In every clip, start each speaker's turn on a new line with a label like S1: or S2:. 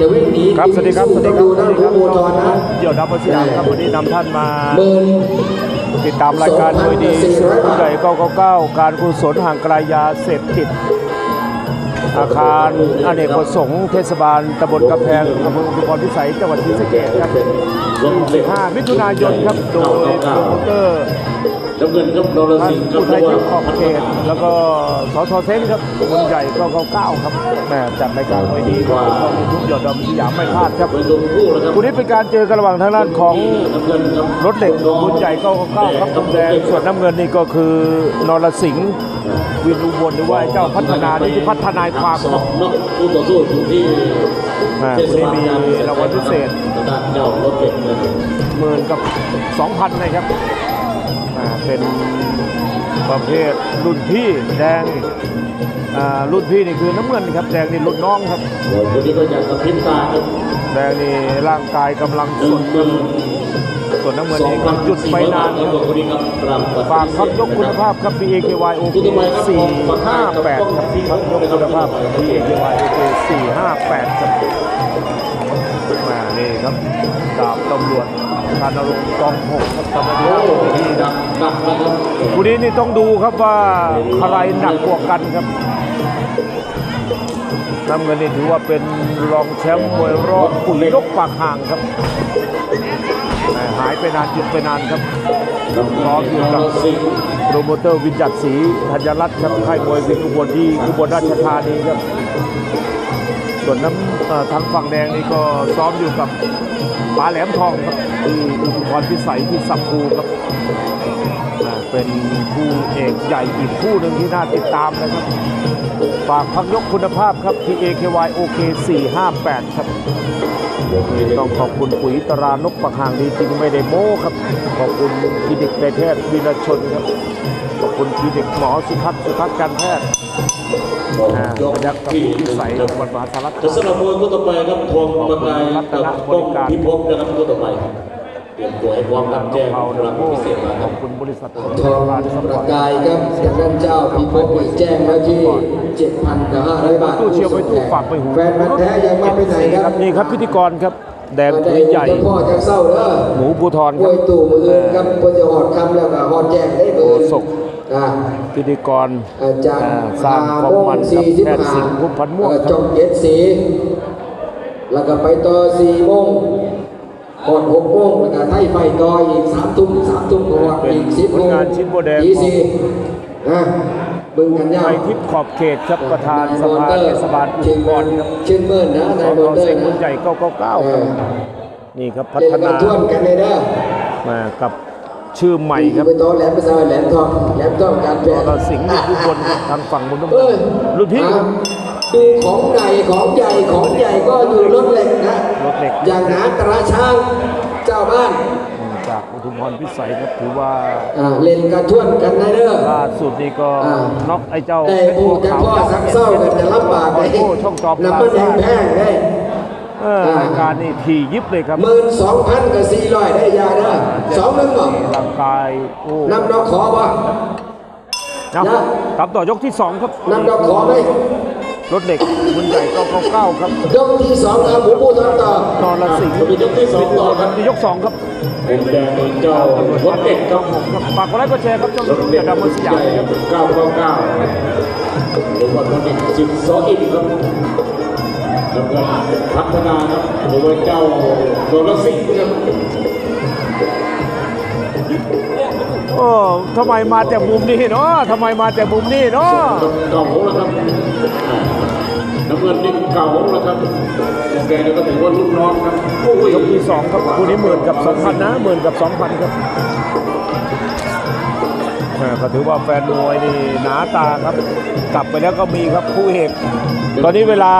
S1: จะวิ่งหนี
S2: ครับสวัสดีครับสวัสดีครับ
S1: ดู
S2: ส
S1: นะ
S2: วัสดีค
S1: ผู้
S2: รับ
S1: โมทอนนะ
S2: เดี่ยวดับเบิลสยามครับวันนี้นำท่านมา
S1: หมื่น
S2: ติดตามรายการมวยดี
S1: 2,400
S2: ผู้ใหญ่999 การกุศลห่างไกลยาเสพติด อาคารอเนกประสงค์เทศบาลตำบลกำแพงอำเภออุทุมพรพิสัยจังหวัดศรีสะเกษครับ
S3: ลงเด็ก
S2: 5มิถุนายนครับ โดยโปรโมเตอร์
S3: น้ำเงินครับนร
S2: ท่าน
S3: สิงห์ครับ
S2: ผู้ไทยทิพย์ขอบเขตแล้วก็สทเซนครับคนใหญ่999ครับแหม่จัดรายการมวยดีก็ต้องมีทุกหยดดำสยามไม่พลาดครับ
S3: เป็นตัวคู่แล้วครับ
S2: คู่นี้เป็นการเจอกันระหว่างทางด้านของ
S3: น้ำเงินครับ
S2: รถเหล็กบุญใหญ่ก็เข้าครับมุมแดงส่วนน้ำเงินนี่ก็คือนรสิงห์วินอุบลหรือว่าไอ้เจ้าพัฒนานี่ที่พัฒนายความ
S3: สองนกคู่ต่อสู้อยู่ที่
S2: อ่า
S3: เทศบาล
S2: วันนี้มีรางวัลพิเศษ
S3: ทางด้านเจ้ารถเด็กเลย
S2: หมื่นกับสองพันนะครับอ่า เป็นประเภทรุ่นพี่แดงอ่ารุ่นพี่นี่คือน้ำเงินครับแดงนี่รุ่นน้องครับ
S3: โอ้ยคนนี้ก็อยากกระพริบตาครับ
S2: แดงนี่ร่างกายกำลัง
S3: หนึ่
S2: ส
S3: ง
S2: ด
S3: หมื่น
S2: ส่วนน้ำเงิน
S3: สอง
S2: นี่
S3: พั
S2: ก็
S3: น
S2: หยุดไปนาน
S3: ค
S2: ค
S3: รั
S2: รั
S3: บบคนนี้ครับกราบ
S2: ฝากพักยกคุณภาพครับ BAKY OK 458ครับพักยกคุณภาพ BAKY OK 458ครับมานี่ ครับดาบตำรวจธนรงค์กองหกครับสวัสดีครับ
S3: โอ้ที่ดักดักนะครับ
S2: คู่นี้นี่ต้องดูครับว่าใครหนักกว่ากันครับน้ำเงินนี่ถือว่าเป็นรองแชมป์มวยรอบปุ๋ยยกปากห่างครับแหม่หายไปนานหยุดไปนานครับซ้อมอยู่กับ
S3: สิงห์
S2: โปรโมเตอร์วินจักรศรีธัญรัตน์ครับค่ายมวยวินอุบลที่อุบลราชธานีครับ ส่วนน้ำทางฝั่งแดงนี่ก็ซ้อมอยู่กับปลาแหลมทองครับที่อุปกรณ์พิสัยที่สับคูครับ เป็นคู่เอกใหญ่อีกคู่หนึ่งที่น่าติดตามนะครับ ฝากพักยกคุณภาพครับ PAKY OK 458 ครับ ต้องขอบคุณปุ๋ยตรานกปักหางดีจริงไม่ได้โม้ครับ ขอบคุณคลินิกในแพทย์วีรชนครับ ขอบคุณคลินิกหมอสุทัศน์สุทัศน์การแพทย์ย
S3: ก
S2: ยักกับ
S3: ที่
S2: ผู้
S3: หนึ่ง
S2: ใส่
S3: ครับ
S2: วันมหาสาร
S3: จะ
S2: คา
S3: สนับมวยคู่ต่อไปครับทวงประกายกับป้องพิภพนะครับคู่ต่อไป เตรียมตัวให้พร้อมรับแจ้ง
S2: เอา
S3: รางวัลพิเศษมาค
S2: ข
S3: รั
S2: อ
S3: บบ
S2: คุณบริษัท
S1: ทองประกายครับจากท่านเจ้าพิภพอีกแจ้งแล้วที่7,000กับ500บาท
S2: ตู้เชียวไปตู้ฝากไปหู
S1: แฟนมันธุ์แท้ยังไม่ไปไหนครับ
S2: นี่ครับพิธีกรครับแดง
S1: ได้
S2: ถุยใหญ่
S1: เจ้าพ่อจะเศร้าเด้อ
S2: หมูภูทร
S1: ก
S2: ค
S1: ล้
S2: รั
S1: ว
S2: บ
S1: ยตู่มืออื่นครับเพื่อจะหอดคำแล้วก็หอดแจ้งได้มืออื่น
S2: โอ้ศก
S1: อ่า
S2: พิธีกร
S1: อาจารย์
S2: อ่าสร้างความมันกับแพทย์สิงห์พุ่มพันธ์ม่วง
S1: แล้ว
S2: ค
S1: ก็จ
S2: รับ
S1: บเจ็ดสีแล้วก็ไปต่อสี่โมง หอดหกโมงแล้วก็ไทยไฟต่ออีกสามทุ่มสามทุ่มก็หอดอีกสิบ
S2: ผ
S1: โม
S2: ล
S1: ง
S2: งานชิ้นโบแดง
S1: ยี่สิบนะบึงกันยา
S2: ไท
S1: วย
S2: ทิพย์ขอบเขตครับประธานสภาเทศบาลอุ
S1: ชื่
S2: ทุ
S1: อ
S2: มพ
S1: เมิ
S2: ร
S1: น
S2: ครับ
S1: ชื่อเมินนะ
S2: ส
S1: นาย
S2: ท
S1: โบเตอ
S2: เซ็ง
S1: ร์
S2: บุญ
S1: นะ
S2: ใหญ่999ครับนี่ครับพั
S1: เล่น
S2: ฒ
S1: กัน
S2: นา
S1: ท่วนกันเลยเด้อ
S2: มากับชื่อใหม่ครับ
S1: ไปต่อแหลมไปซอยแหลมทองแหลมทองการแพ
S2: น
S1: ท
S2: ร
S1: ย์
S2: สิงห์นี่ทุกคนทางฝั่งบนน้ำ
S1: เอ้ย
S2: รุ่นพี่ครับ
S1: ดูของใหญ่ของใหญ่ของใหญ่ก็อยู่รถเหล็กนะ
S2: รถเหล็ก
S1: อย่างหนาตราช่าง เจ้าบ้าน
S2: จากอุทุมพรพิสัยครับถือว่า
S1: อ่าเล่นกันท่วนกันนะเด้อ
S2: ล่าสุดนี่ก็
S1: อ่า
S2: น็อกไอ้เจ้า
S1: ได้พูดกันพ่อสักเศร้ากันจะลำบากเลย
S2: โอ้ช่องจอม
S1: น้ำมันแดงแพงได้
S2: เออรายการนี่ทียิบเลยครับ
S1: หมื่นสองพันกับสี่ร้อยได้ยาเด้อสองหนึ่งบ่
S2: ร่างกายโอ้
S1: นำดอกขอบ่
S2: นะ
S1: นะ
S2: ตามต่อยกที่สองครับ
S1: นำดอกขอไหม
S2: รถเหล็กบุญใหญ่999ครับ
S1: ยกที่สองเอาหมูปูทำต่อน
S2: รสิงห์
S3: เป็นยกที่สองต่อครับ
S2: นี่ยกสองครับ
S3: ผมแดงเป็นเจ้ารถเด็กครับ
S2: ผมครับฝากกดไลค์กดแชร์ครับช่อง
S3: ร
S2: ยู
S3: ถ
S2: ทูบ
S3: เด็
S2: อกย่าดำมันสยาม
S3: ใหญ่
S2: ครับ
S3: เก้าเก้าเก้าหรือว่าคนเด็กสิบสองอินครับแล้วก็พัฒนาครับหรือว่าเจ้านรสิงห์ครับ
S2: โอ้ทำไมมาแต่มุมนี้เนาะทำไมมาแต่มุมนี้เนาะ
S3: เก่าแล้วครับน้ำเงินนี่เก่าแล้วครับแกเนี่ยก็ถือว่าลูกน้องครับย
S2: กที่สองครับคู่นี้หมื่นกับสองพันนะหมื่นกับสองพันครับ ก็ถือว่าแฟนมวยนี่หนาตาครับ กลับไปแล้วก็มีครับคู่เอกตอนนี้เวลา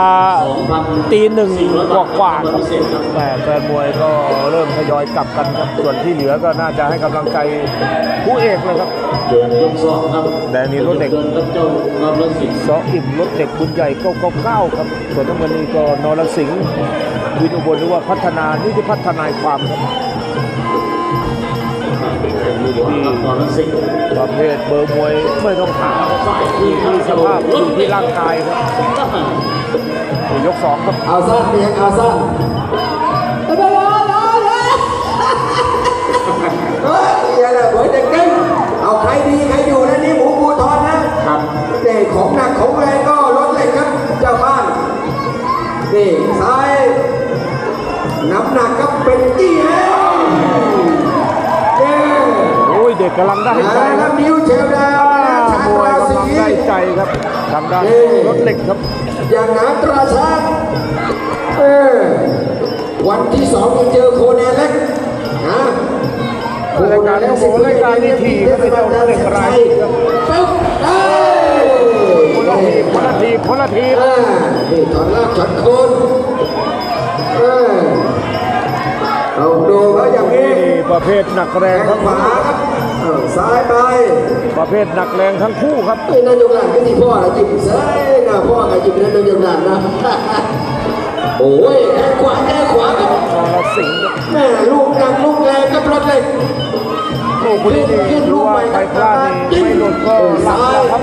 S2: ตีหนึ่งกว่ากว่าๆครับแต่แฟนมวยก็เริ่มทยอยกลับกันครับส่วนที่เหลือก็น่าจะให้กำลังใจผู้เอกเลยครับ
S3: เดินยกสองครับ
S2: แดงนี่รถเด็ก
S3: ดินครับเจ้านรสิงห์
S2: ซออิ่มรถเด็กบุญใหญ่999ครับ ส่วนน้ำเงินนี่ก็นรสิงห์วินอุบลหรือว่าพัฒนานี่ที่พัฒนายความครับ
S3: เป็นแข่งมหัวกับนรสิงห์
S2: ประเภทเบอร์มวยไม่ต้องถามที่มีสภาพอยู่ที่ร่างกายครับนี่ยกสองครับ
S1: เอาสั้นเพียงเอาสั้นเฮ้ยอย่าเลยเหมือนเด็กเด้งเอาใครดีใครอยู่นะนี่หมูปูทอนนะครับเด็กของหนักของแรงก็ลดเลยครับ เจ้าบ้านนี่ซ้ายน้ำหนักก็เป็นกี่
S2: กกำลังได้ใจ
S1: แล้
S2: ควรับ
S1: นิ้วเชลดาว
S2: อ่า
S1: ชาม
S2: วย
S1: ราศี
S2: กำลังได้ใจครับทางด้านรถเหล็กครับ
S1: อย่างหนาตราชาติเออวันที่สองยังเจอโคแนนเล็กนะโคแนนเล็กสิบเอ็ดเทศบาลนครชัยปึ๊บเอ้ย
S2: คนละทีคนละทีคนละที
S1: อ่านี่ถอนลากถอนโคนเออเอาดูเขาอย่างนี้
S2: นี่ประเภทหนักแร
S1: แข้
S2: ง
S1: ง
S2: ครับ
S1: ขวาครับ เออซ้ายไป
S2: ประเภทหนักแรงทั้งคู่ครับ
S1: ไอ้นายกหลานก็ที่พ่อจิบเซ้ยนะพ่อกับจิบนั่นนายกหลานนะ โอ้ยแข้งขวาแข้งขวาครับ
S2: นรสิงห์ครับ
S1: แม่ลูกหนักลูกแรงกับรถเหล็ก
S2: โอ้คนนี้นี่รู้ว่าใครพลาดนี่ไม่หล่นก็หลับแล้วครับ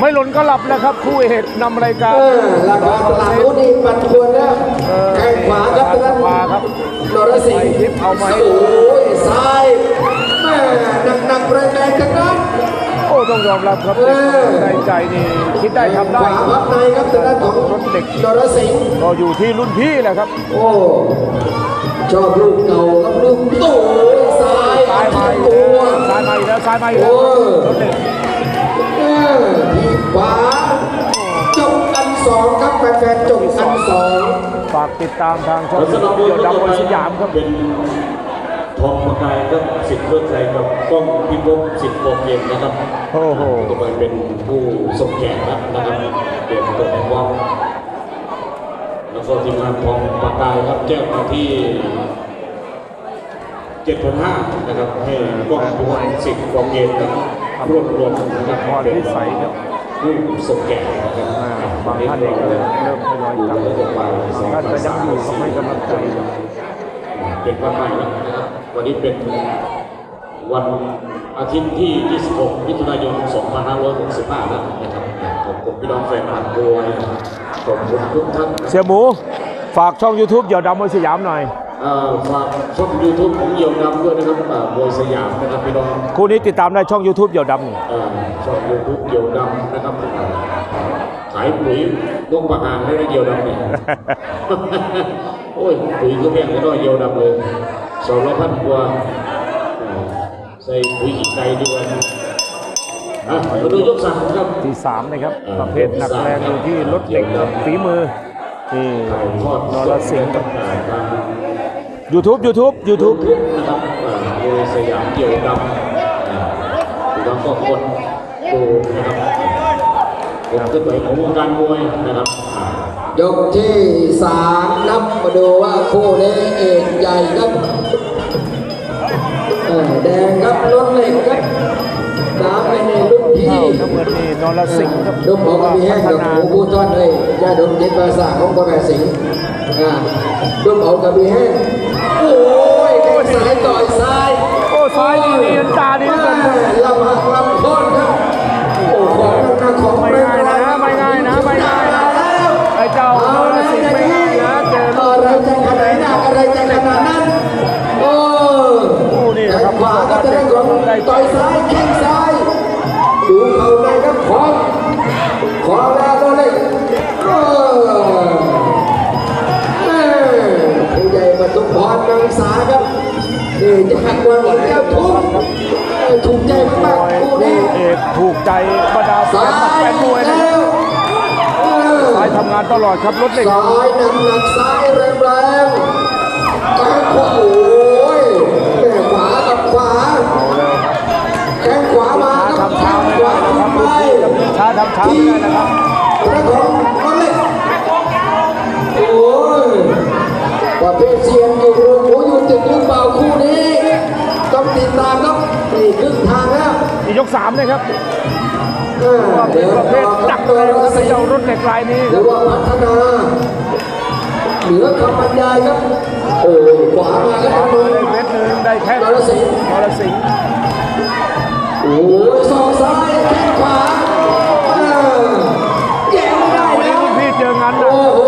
S2: ไม่หล่นก็หลับแล้วครับ คู่เอกนำรายการ
S1: เออราคาตลาดหุ้นนี่ปันควรแล้ว
S2: เออ
S1: แข้งขวาครับท่าน
S2: ขวาครับ
S1: นรสิงห์
S2: ไปทิพย์เอาไหม
S1: โอ้ยซ้ายแม่ หนักหนักๆแรงแรงๆทั้งนั้น
S2: โอ้ต้องยอมรับครับ
S1: เออ
S2: ในใจนี่คิดได้ทำได้
S1: ขวาพับในครับทางด้านของ
S2: รถเด็ก
S1: นรสิงห์
S2: ก็อยู่ที่รุ่นพี่แหละครับ
S1: โอ้ชอบลูกเก่าครับลูกโต้ยซ้าย
S2: ซ้ายมา
S1: อัด
S2: อีก
S1: ตัว
S2: แล้วซ้ายมาอีกแล้วซ้ายมาอีกแล้ว
S1: โอ้
S2: รถเด็ก
S1: เออทีขวาจบอันสองครับแฟนๆจบอันสอง
S2: ฝากติดตามทางช่อง
S3: แล้วสำหรับมวย
S2: เดี่ยวดำมวยสยามครับ
S3: เป็น ทองประกายครับสิทธิ์เพื่อไทยกับกล้องพิภพสิทธิ์โปรเกมนะครับ
S2: โอ้โห
S3: ต่อไปเป็นผู้ส่งแขกนะครับเปลี่ยนตัวแทนวองแล้วก็ทีมงานทองประกายครับแจ้งมาที่7,500นห้านะครับให้กล้องพิภพสิทธิ์โปรเกมนะครับรวบรวมนะครับ
S2: พรพิสัยครับ
S3: ผู้ส่งแขกนะครับ
S2: อ่าบางท่านเองก็เริ่มเริ่มทยอยกลับ
S3: บาง
S2: ท่านก็ยังอยู่ก็ให้กำลังใจ
S3: เป็นวันใหม่แล้วนะครับ วันนี้เป็นวันอาทิตย์ที่ 26 มิถุนายน 2565แล้วนะครับขอบคุณพี่น้องแฟนพันธุ์ด้วยขอบคุณทุกท่าน
S2: เสียหมู ฝากช่อง YouTube เดี่ยวดำมวยสยามหน่อย
S3: เอ่อฝากช่อง YouTube ของเยี่ยมนำด้วยนะครับอ่ามวยสยามนะครับพี่น้อง
S2: คู่นี้ติดตามได้ช่อง YouTube เดี่ยวดำ
S3: เอ่อช่อง YouTube เยี่ยมนำนะครับอ่าขายปุ๋ยลงประหารให้ได้เยี่ยมนำเนี่ย โอ้ยปุ๋ยก็แพงแล้วก็เยี่ยมนำเลยสองร้อยพันกว่าอ่าใส่ปุ๋ยขี้ไก่ด้วยอะมาดูยกสามครับ
S2: ที่สามนะครับ ประเภทหนักแรงอยู่ที่รถเหล็กกับฝีมือนี่
S3: ถ่ายทอด
S2: นรสิงห์
S3: กับทาง
S2: YouTube YouTube
S3: ยู
S2: YouTube
S3: ทูบนะครับอ่าโดยสยามเกี่ยวกับอ่าแล้วก็คนดูนะครับผมเคลื่อนไหวของวงการมวยนะครับอ่า ย
S1: กที่สามนับมาดูว่าคู่นี้เอกใหญ่ครับเออแดงครับรถเหล็กครับน้ำเป็นในรุ่นพี่
S2: ข้าวน้ำเงินนี่นรสิงห์ครับ
S1: ดมของกระบี่แห้ง
S2: พั
S1: กับ
S2: ฒนา
S1: หมูบูทอดเลยยาดมเย็นภาษาของกระแบสิงห์อ่าดมของกระบี่แห้งโอ้ยแข้งซ้ายต่อยซ้าย
S2: โอ้ซ้ายนี่เนียนตาดีเหลือเกินครับ
S1: ลำหักลำโค่นครับโอ้ของหนักๆของ
S2: ไม่ง่ายนะไม่
S1: ต่อยซ้ายแข้งซ้าย ดูเข่าในครับของของแล้วตัวเล็กโอ้แม่ผู้ใหญ่ปทุมพรนังสาครับนี่จะหักวางอีกแล้วทุกถูกใจมากๆคู่นี้
S2: เอกถูกใจบรรดาแฟ
S1: ซ้าน
S2: แฟนมวยนะ
S1: แล้วเออ
S2: ซ้ายทำงานตลอดครับรถเหล็ก
S1: ซ้ายหนักหนักซ้ายแรงแรงแข้งขวาโอ้
S2: ช้างไม่ได้นะครับ
S1: ขวาขึ้นไป
S2: ช้าทำช้าไม่ได้นะครับ
S1: พระของมันเล็กโอ้ยประเภทเซียนอยู่โรงหอยู่ตึกหรือเปล่าคู่นี้ ต้องติดตามครับนี่ครึ่งทางแล้ว
S2: นี่ยกสามนะครับ
S1: เออ
S2: ว่าเป็
S1: เดิ
S2: น
S1: น
S2: ประเภ
S1: ต่
S2: ท
S1: อ
S2: จั
S1: กั
S2: ก
S1: บ
S2: ร
S1: ตัว
S2: เลยนะครับเจ้ารถเหล็กลายนี้
S1: หรือว่าพัฒนาเหนือคำบรรยายครับ โอ้ยขวามาครับ
S2: ขวา
S1: ทาง
S2: มื
S1: โน้
S2: อนได้เม็ดหนึ่งได้แค่
S1: นรสิงห์
S2: นรสิงห์
S1: โอ้ยศอกซ้ายแข้งขวาเออแย่ไม่ได้
S2: วันนี้
S1: นะ
S2: รุ่นพี่เจองานหนัก
S1: โอ้โห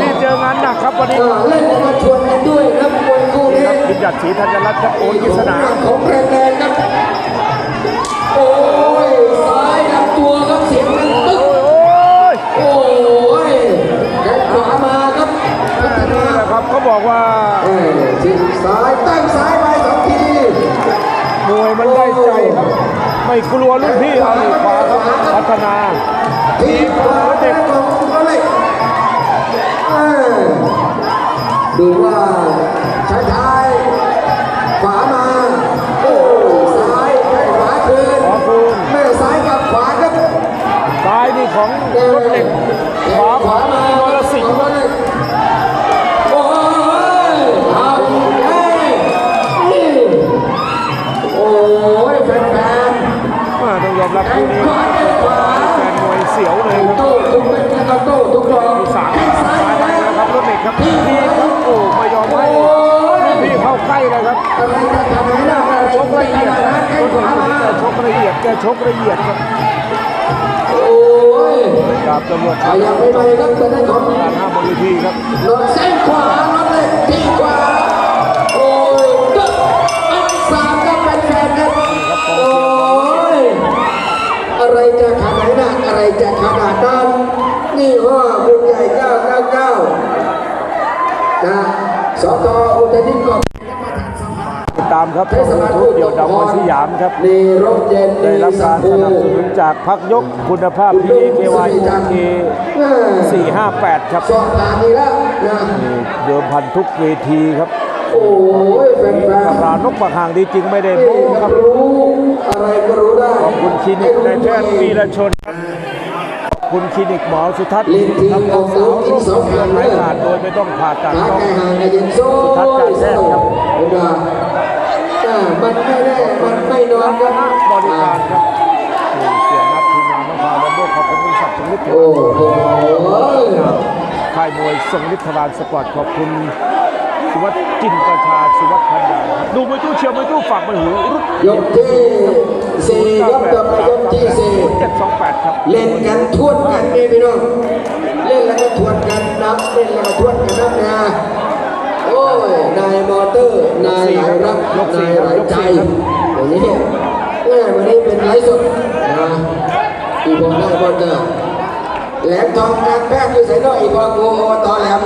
S2: พี่เจองานหนักครับวันนี้
S1: เออเล่นมาชวนกันด้วยครับมวยคู่นี้
S2: ครับพิจัดศรีธัญรัตน์ครับโอนกิษณา
S1: ของแรงๆครับโอ้ยซ้ายลำตัวครับเสียงมันตึ๊ก
S2: โอ้ย
S1: โอ้ยแข้งขวามาครับพัฒนา
S2: นี่แหละครับเขาบอกว่า
S1: เออจิ้มซ้ายตั้งซ้ายไปสองที
S2: มวยมันได้ใจครับ ไม่กลัวรุ่นพี่เอาดีขวาครับพัฒนา
S1: ทีมขวาเด็กของเขาเลยเออดูว่าช้า
S2: ชกละเอียด
S1: แก
S2: ชกละเอียดครับ
S1: โอ้ย
S2: ดาบตำรวจค
S1: เอา
S2: รับ
S1: ยังไม่ไปครับแต่ได้ของ
S2: การห้ามบนเวทีครับ
S1: รถเส้นขวารถเลยที่ขวาโอ้ยตึ๊บอันสามครับแฟนๆครับโอ้ยอะไรจะขนาดนั้นอะไรจะขนาดนั้นนี่ว่าบุญใหญ่999นะสตอุตรดิตถ์ก็
S2: ติดตามครับช่องยูทูบเดี่ยวดำมวยสยามครับ
S1: นี่รถเย็น
S2: ได้รับการสนับสนุนจากพักยกคุณภาพ PKY OK 458 ครับ
S1: สอบถามอีกแล้วนะ
S2: นี่เดิมพันทุกเวทีครับ
S1: โอ้ยแฟน
S2: ตำรานกปากห่างดีจริงไม่ได้
S1: ๆ
S2: โม้ค
S1: ค
S2: รั
S1: รับบรู้อะไรก็รู้ได้
S2: ขอบคุณคลินิกนายแพทย์วีรชนครับขอบคุณคลินิกหมอสุทัศน์
S1: เล่นที
S2: ทำ
S1: อ
S2: เอา
S1: อก
S2: สา
S1: ลู
S2: ว
S1: กกิ
S2: ร่
S1: น
S2: วม
S1: สอง
S2: เดื
S1: ค
S2: อ
S1: รั้
S2: น
S1: ง
S2: หา
S1: เลยย
S2: ขาดโดยไม่ต้องผ่าตัด
S1: ขา
S2: น้อง
S1: ไก่ห่างกับยินโซ่
S2: สุทัศน์การแพทย์ครับ
S1: เห็นป่ะอ่า มันไม่แน่มันไม่นอนครับ
S2: บริการครับนี่เสียนัดทีมงานน้องพาลัมโบขอบคุณบริษัทสงฤทธิ์
S1: โอ้โห
S2: ค่ายมวยทรงฤทธิ์ทรานสปอร์ตขอบคุณสุวัสดิ์จินประชาสุวัสดิ์พันดาครับดูมวยตู้เชียร์มวยตู้ฝากมวยหูรุ่น
S1: ยกที่สี่ครับกลับมายกที่สี่
S2: เจ็ดสองแปดครับ
S1: เล่นกันทวนกันนี่พี่น้องเล่นแล้วก็ทวนกันนับเล่นแล้วก็ทวนกันนับนะโอ้ย นายมอเตอร์ นายไหลรักนายไหลใจอย่างนี้แม่วันนี้เป็นไลฟ์สดนะอีบอลได้บอลเตอร์แหลมทองการแพทย์อยู่ใส่นอกอีบอลโกโอตอแหลม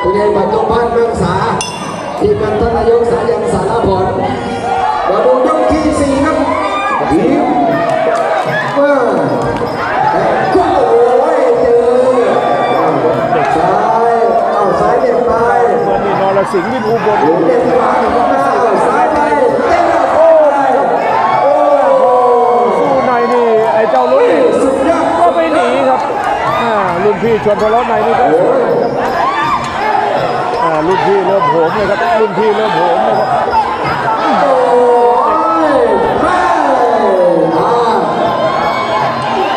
S1: คุณยายปัตตุพันธ์เมืองสาที่เป็นท่านนายกสายันสารพลมาดูยกที่สี่ครับทีมว่าแต่ก็โอ้ยเจอซ้ายเอาซ้ายเด็ดไป
S2: เมื่อนี้น รสิงห์วินอุบล
S1: โอ้
S2: สู้ในนี่ไอ้เจ้ารถเหล็ก
S1: สุดย
S2: ก็ไม่หนีครับรุ่นพี่ชวนทะเลาะในนี่ก็สู้นะครับรุ่นพี่เริ่มโหมเลยครับรุ่นพี่เริ่มโหมเลยครับ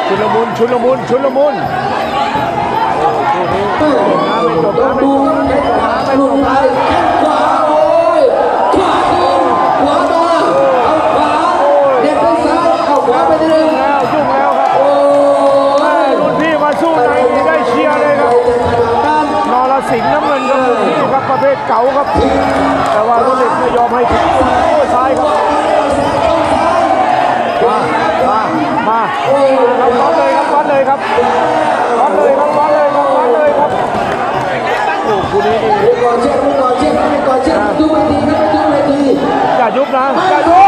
S1: ชุนละมุน
S2: ชุนละมุนชุนละมุนน้ำไม่จบน้ำไม่จบา
S1: หลุดไปแข้งขวาโอ้ยขวาคืนขวามาเอาขวาเด็ดไปซ้ายเอาขวาไปทีนึง
S2: แล้วยุ่งแล้วครับ
S1: โอ้ย
S2: รุ่นพี่มาสู้ในนี่ได้เชียร์เลยครับ
S1: นาดนั้น
S2: นรสิงห์น้ำเงินครับรุ่นพี่ครับประเภทเก่าครับ แต่ว่ารถเหล็กไม่ยอมให้ถึงโอ้ยซ้ายครับมามามา
S1: โอ้ย
S2: ครับวัดเลยครับวัดเลยครับวัดเลยครับวัดเลยครับวัดเลยครับโอ้คู่นี้
S1: ก่อเช็คมีก่อเช็คมีก่อเช็คดูเวทีครับดู
S2: เว
S1: ทีอ
S2: ย่า
S1: ยุบนะอย่ายุบ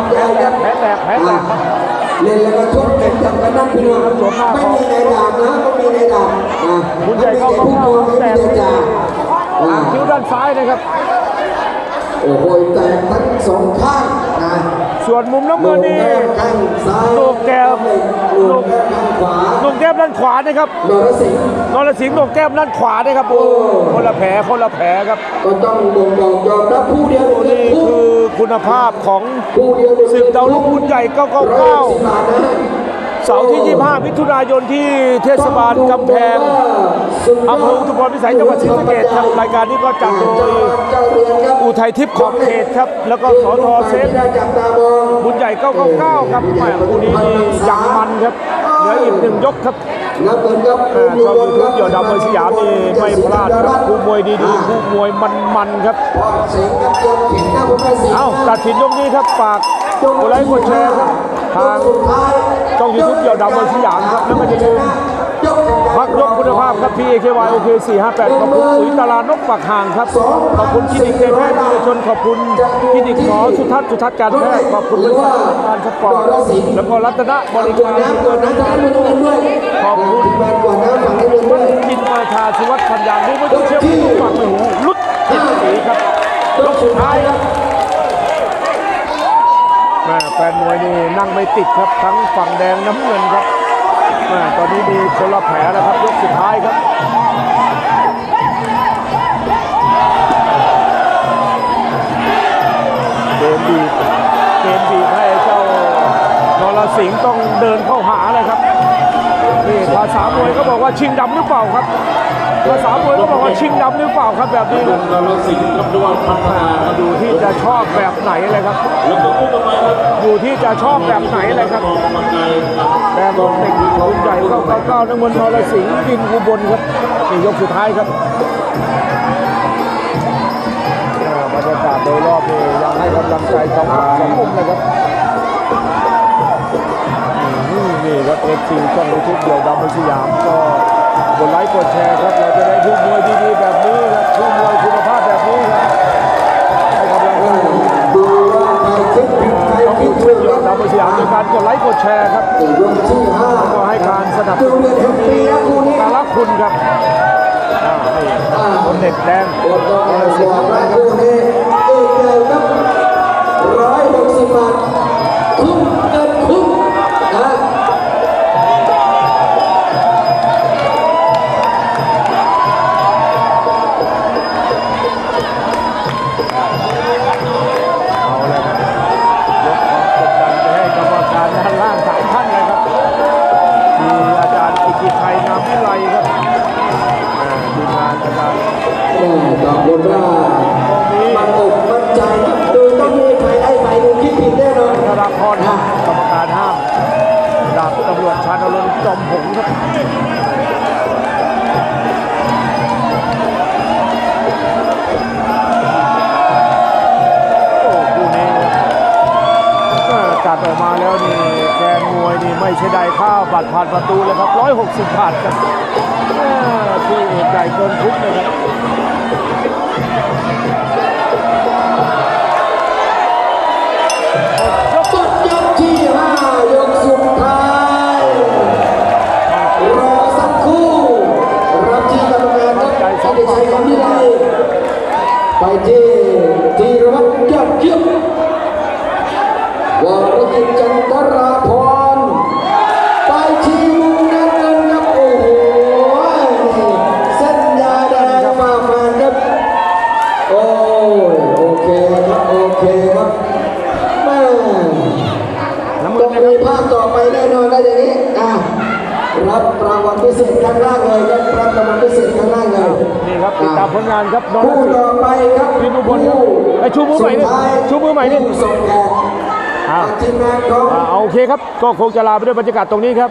S1: นูแตกครับใหญ่ครับ
S2: แผลแตกแผลแตกครับ
S1: เล่นแล้วก็ชกเต็มจับกันนั่นพี่น้องไม่มีในดาบนะไม่มีในดาบอ่า
S2: คุณ
S1: ไม่
S2: ใหญ่
S1: มี
S2: เข้า
S1: แต่ผู้
S2: เข้า
S1: โกงไม่
S2: แต
S1: มี
S2: ก
S1: แต่จ่าอ่า
S2: อ่างคิ้วด้านซ้ายนะครับ
S1: โอ้โหแตกทั้งสองข้างนะ
S2: ส่วนมุมน้ำ
S1: โหน
S2: เงิน
S1: ก
S2: นี่
S1: แก้มข้างซ้าย
S2: โหนกแก้ม
S1: โหนกแก้มข้างขวา
S2: โหนกแก้มด้านขวานะครับ
S1: นรสิงห์
S2: นรสิงห์โหนกแก้มด้านขวานะครับโอ้
S1: โอ้
S2: คนละแผลคนละแผลครับ
S1: ก็ต้องบ่งบอกยอมรับผู้เดียว
S2: นี่
S1: ผู้
S2: คือคุณภาพของ
S1: ผู้เดียว
S2: สิบดาวลูกบุญใหญ่
S1: ร้อยสิบบาทนะ
S2: 999 เสาร์ที่ 25 มิถุนายนที่เทศบาลกำแพงอำเภออุทุมพรพิสัยจังหวัดศรีสะเกษครับรายการนี้ก็จัดโดย
S1: อุ
S2: ทัยทิพย์ขอบเขตครับ แล้วก็สทเซฟ
S1: บุ
S2: ญใหญ่ 999 ครับแหม่คู่นี้นี่ยังมันครับเหลืออีกหนึ่งยกครับ
S1: แล้วเหมือนกับ
S2: อ่าช่องยูทูบเดี่ยวดำมวยสยามนี่ไม่พลาดครับคู่มวยดีๆคู่มวยมันๆครับ
S1: พอเสียงกับเกมเข็นนะผมให้เสียง
S2: เอ้าตัดสินยกนี้ครับฝากกดไลค์กดแชร์ครับทาง ช่อง YouTube เดี่ยวดำมวยสยามครับแล้วก็อย่าลืมพักยกคุณภาพครับ PAKY OK 458ขอบคุณปุ๋ยตลาดนกปากห่างครับ ขอบคุณคลินิกในแพทย์เอกชนขอบคุณคลินิกหมอสุทัศน์สุทัศน์การแพทย์ขอบคุณบริษัทการสปอร์ตแล้วก็รัตนบริ
S1: กา
S2: ร
S1: น้ำกวดน้ำทางนั้นด้วย
S2: ขอบคุณ
S1: แบนกวดน้ำฝั่งนี้เงินด้วย
S2: กินมาชาสุวัฒน์พันยางรู้ไม่ต้องเชื่อมทุกฝั่งไม่หูลุดเจ็ดสีครับยกสุดท้ายครับ ฟนมวยนี่นั่งไม่ติดครับทั้งฝั่งแดงน้ำเงินครับตอนนี้มีคนละแผลแล้วครับยกสุดท้ายครับเกมบีบเกมบีบให้เจ้านรสิงห์ต้องเดินเข้าหาเลยครับนี่ภาษามวยเขาบอกว่าชิงดำหรือเปล่าครับ ภาษามวยเขาบอกว่าชิงดำหรือเปล่าครับแบบนี้
S3: วงการรสิงห์ครับด้วยพัฒนาครับ
S2: อยู่ที่จะชอบแบบไหนเลยครับ
S3: แล้วก็คู่ต่อไปครับ
S2: อยู่ที่จะชอบแบบไหนเลยครับ
S3: กองกำลังกายครับ
S2: แดงของเด็กคุณใหญ่เข้าเก้าเก้าน้ำเงินนรสิงห์ดินอุบลครับนี่ยกสุดท้ายครับอ่าบรรยากาศโดยรอบนี่ยังให้กำลังใจสองฝั่งสองมุมเลยครับอืมนี่ครับเอฟซีช่องยูทูบเดี่ยวดำในสยามก็ กดไลค์กดแชร์ครับ เราจะได้ดูมวยดีๆแบบนี้ครับดูมวยคุณภาพแบบนี้ครับให้กำลังใจ
S1: ดูว่าใครคิดผิดใคร
S2: ต้อง
S1: คิ
S2: ยู
S1: ดถูก
S2: เดี่ยว
S1: ครับ
S2: ดำในสยามในการกดไลค์กดแชร์ครับ
S1: ยกที่ห้า
S2: ก็ให้การสนับสนุน
S1: เดือดแห่งปีนะคู่นี้
S2: สารคุณครับคนเด็กแดง
S1: โอ้โหบอกว่าคู่นี้เอกใหญ่ครับร้อยหกสิบบาท
S2: ทผ่านประตูเลยครับ 160ผ่านครับที่เอ
S1: กไก่
S2: เกินทุกเลยครับที่ธีรวัตรแก้วเกียววรกิ
S1: จจันทราพร รับรางวัลพิเศษข้างล่างเลยครับรับรางวัลพิเศษข้างล่างเลย
S2: นี่ครับติดตามผลงานครับน้อง
S1: คู่ต่อไปครับ
S2: วินอุบลครับไอ้ชูมือใหม่ดิ
S1: สุดท้าย
S2: ชูมือใหม่ดิ
S1: ผู้ส่งแขก
S2: อ้าว
S1: ทีมงานของ
S2: อ่าเอาโอเคครับก็คงจะลาไปด้วยบรรยากาศตรงนี้ครับ